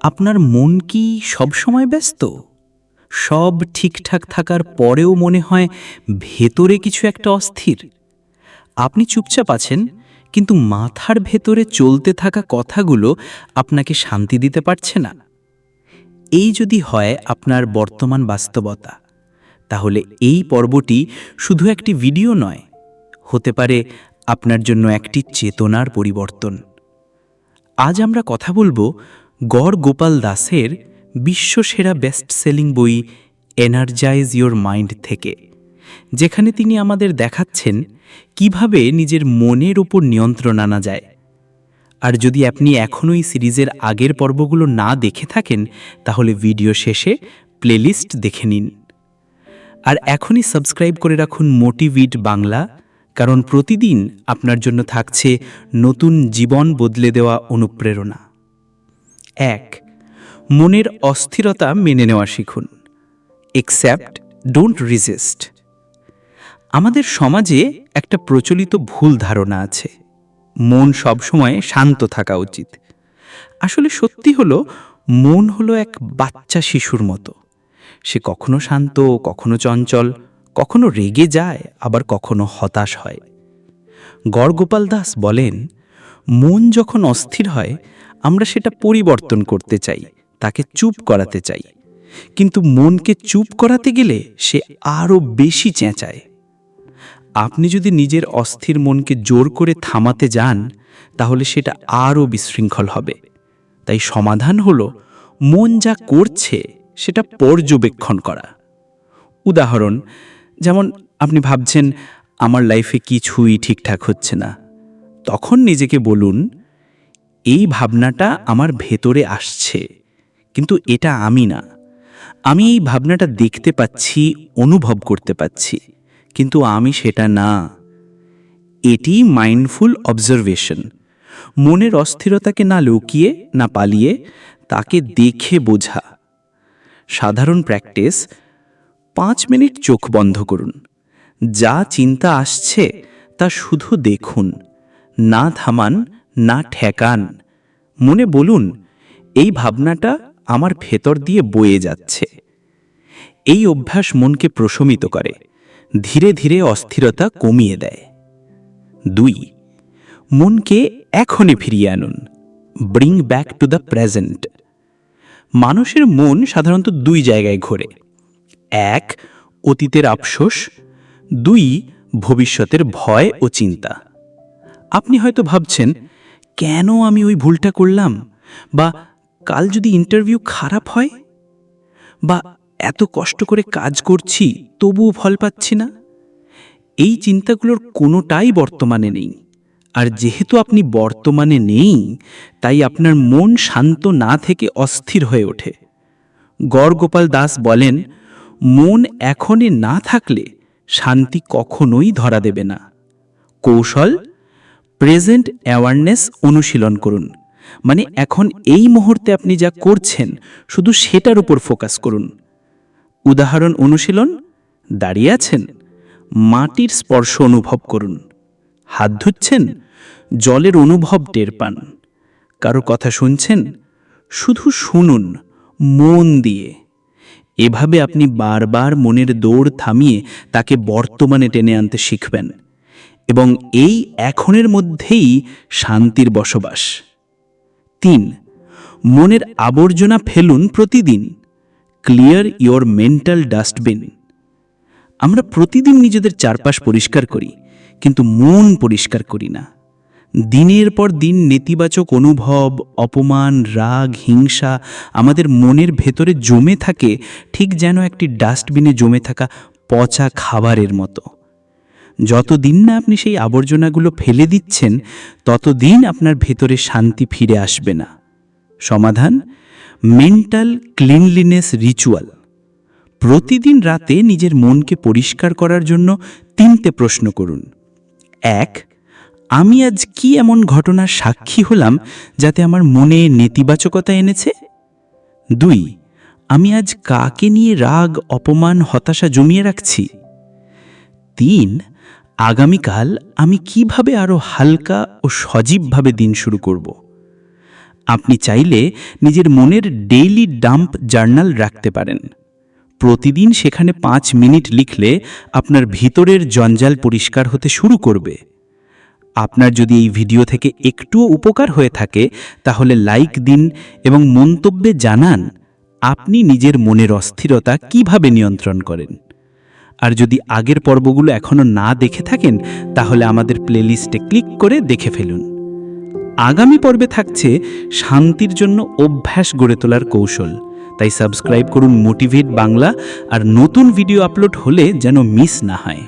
আপনার মন কি সবসময় ব্যস্ত? সব ঠিকঠাক থাকার পরেও মনে হয় ভেতরে কিছু একটা অস্থির। আপনি চুপচাপ আছেন, কিন্তু মাথার ভেতরে চলতে থাকা কথাগুলো আপনাকে শান্তি দিতে পারছে না। এই যদি হয় আপনার বর্তমান বাস্তবতা, তাহলে এই পর্বটি শুধু একটি ভিডিও নয়, হতে পারে আপনার জন্য একটি চেতনার পরিবর্তন। আজ আমরা কথা বলব গড় গোপাল দাসের বিশ্বসেরা বেস্ট সেলিং বই এনার্জাইজ ইয়োর মাইন্ড থেকে, যেখানে তিনি আমাদের দেখাচ্ছেন কীভাবে নিজের মনের ওপর নিয়ন্ত্রণ আনা যায়। আর যদি আপনি এখনও এই সিরিজের আগের পর্বগুলো না দেখে থাকেন, তাহলে ভিডিও শেষে প্লেলিস্ট দেখে নিন। আর এখনই সাবস্ক্রাইব করে রাখুন মোটিভিট বাংলা, কারণ প্রতিদিন আপনার জন্য থাকছে নতুন জীবন বদলে দেওয়া অনুপ্রেরণা। এক, মনের অস্থিরতা মেনে নেওয়া শিখুন। একসেপ্ট ডোন্ট রিজিস্ট আমাদের সমাজে একটা প্রচলিত ভুল ধারণা আছে। মন সবসময় শান্ত থাকা উচিত। আসলে সত্যি হলো, মন হলো এক বাচ্চা শিশুর মতো। সে কখনো শান্ত, কখনো চঞ্চল, কখনো রেগে যায়, আবার কখনো হতাশ হয়। গড়গোপাল দাস বলেন, মন যখন অস্থির হয় আমরা সেটা পরিবর্তন করতে চাই, তাকে চুপ করাতে চাই। কিন্তু মনকে চুপ করাতে গেলে সে আরও বেশি চেঁচায়। আপনি যদি নিজের অস্থির মনকে জোর করে থামাতে যান, তাহলে সেটা আরও বিশৃঙ্খল হবে। তাই সমাধান হলো, মন যা করছে, সেটা পর্যবেক্ষণ করা। উদাহরণ, যেমন আপনি ভাবছেন, আমার লাইফে কিছুই ঠিকঠাক হচ্ছে না। তখন নিজেকে বলুন এই ভাবনাটা আমার ভেতরে আসছে। কিন্তু এটা আমি না। আমি এই ভাবনাটা দেখতে পাচ্ছি, অনুভব করতে পাচ্ছি। কিন্তু আমি সেটা না। এটি মাইন্ডফুল অবজারভেশন মনের অস্থিরতাকে না লুকিয়ে, না পালিয়ে, তাকে দেখে বোঝা। সাধারণ প্র্যাকটিস পাঁচ মিনিট চোখ বন্ধ করুন। যা চিন্তা আসছে, তা শুধু দেখুন। না থামান না ঠেকান। মনে বলুন, এই ভাবনাটা আমার ভেতর দিয়ে বয়ে যাচ্ছে। এই অভ্যাস মনকে প্রশমিত করে, ধীরে ধীরে অস্থিরতা কমিয়ে দেয়। দুই, মনকে এখনই ফিরিয়ে আনুন। Bring back to the present মানুষের মন সাধারণত দুই জায়গায় ঘোরে। এক, অতীতের আফসোস। দুই, ভবিষ্যতের ভয় ও চিন্তা। আপনি হয়তো ভাবছেন কেন আমি ওই ভুলটা করলাম? বা কাল যদি ইন্টারভিউ খারাপ হয়? বা এত কষ্ট করে কাজ করছি, তবুও ফল পাচ্ছি না? এই চিন্তাগুলোর কোনোটাই বর্তমানে নেই। আর যেহেতু আপনি বর্তমানে নেই, তাই আপনার মন শান্ত না থেকে অস্থির হয়ে ওঠে। গড়গোপাল দাস বলেন, মন এখনে না থাকলে শান্তি কখনোই ধরা দেবে না। কৌশল? প্রেজেন্ট অ্যাওয়ারনেস অনুশীলন করুন। মানে এখন এই মুহূর্তে আপনি যা করছেন, শুধু সেটার উপর ফোকাস করুন। উদাহরণ অনুশীলন, দাঁড়িয়ে আছেন। মাটির স্পর্শ অনুভব করুন। হাত ধুচ্ছেন, জলের অনুভব টের পান। কারও কথা শুনছেন, শুধু শুনুন, মন দিয়ে। এভাবে আপনি বারবার মনের দৌড় থামিয়ে তাকে বর্তমানে টেনে আনতে শিখবেন। এবং এই এখনের মধ্যেই শান্তির বসবাস। তিন, মনের আবর্জনা ফেলুন প্রতিদিন। ক্লিয়ার ইয়োর মেন্টাল ডাস্টবিন আমরা প্রতিদিন নিজেদের চারপাশ পরিষ্কার করি, কিন্তু মন পরিষ্কার করি না। দিনের পর দিন নেতিবাচক অনুভব, অপমান, রাগ, হিংসা আমাদের মনের ভেতরে জমে থাকে, ঠিক যেন একটি ডাস্টবিনে জমে থাকা পচা খাবারের মতো। যতদিন না আপনি সেই আবর্জনাগুলো ফেলে দিচ্ছেন, ততদিন আপনার ভেতরে শান্তি ফিরে আসবে না। সমাধান? মেন্টাল ক্লিনলিনেস রিচুয়াল প্রতিদিন রাতে নিজের মনকে পরিষ্কার করার জন্য তিনটে প্রশ্ন করুন। এক, আমি আজ কি এমন ঘটনার সাক্ষী হলাম যাতে আমার মনে নেতিবাচকতা এনেছে? দুই, আমি আজ কাকে নিয়ে রাগ, অপমান, হতাশা জমিয়ে রাখছি? তিন আগামীকাল আমি কীভাবে আরও হালকা ও সজীবভাবে দিন শুরু করব? আপনি চাইলে নিজের মনের ডেইলি ডাম্প জার্নাল রাখতে পারেন। প্রতিদিন সেখানে পাঁচ মিনিট লিখলে আপনার ভিতরের জঞ্জাল পরিষ্কার হতে শুরু করবে। আপনার যদি এই ভিডিও থেকে একটুও উপকার হয়ে থাকে, তাহলে লাইক দিন এবং মন্তব্যে জানান, আপনি নিজের মনের অস্থিরতা কীভাবে নিয়ন্ত্রণ করেন। আর যদি আগের পর্বগুলো এখনও না দেখে থাকেন, তাহলে আমাদের প্লেলিস্টে ক্লিক করে দেখে ফেলুন। আগামী পর্বে থাকছে শান্তির জন্য অভ্যাস গড়ে তোলার কৌশল। তাই সাবস্ক্রাইব করুন মোটিভেট বাংলা আর নতুন ভিডিও আপলোড হলে যেন মিস না হয়।